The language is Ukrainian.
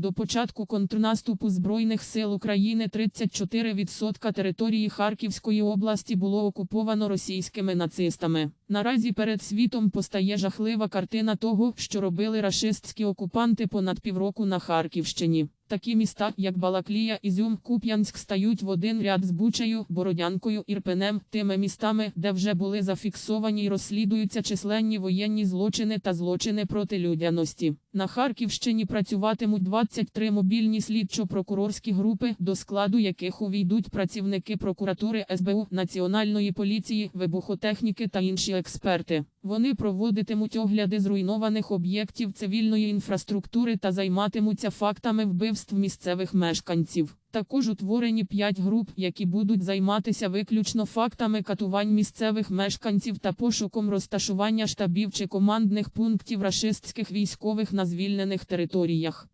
До початку контрнаступу Збройних сил України 34% території Харківської області було окуповано російськими нацистами. Наразі перед світом постає жахлива картина того, що робили рашистські окупанти понад півроку на Харківщині. Такі міста, як Балаклія, Ізюм, Куп'янськ, стають в один ряд з Бучею, Бородянкою, Ірпенем, тими містами, де вже були зафіксовані й розслідуються численні воєнні злочини та злочини проти людяності. На Харківщині працюватимуть 23 мобільні слідчо-прокурорські групи, до складу яких увійдуть працівники прокуратури СБУ, Національної поліції, вибухотехніки та інші експерти. Вони проводитимуть огляди зруйнованих об'єктів цивільної інфраструктури та займатимуться фактами вбивств місцевих мешканців. Також утворені 5 груп, які будуть займатися виключно фактами катувань місцевих мешканців та пошуком розташування штабів чи командних пунктів рашистських військових на звільнених територіях.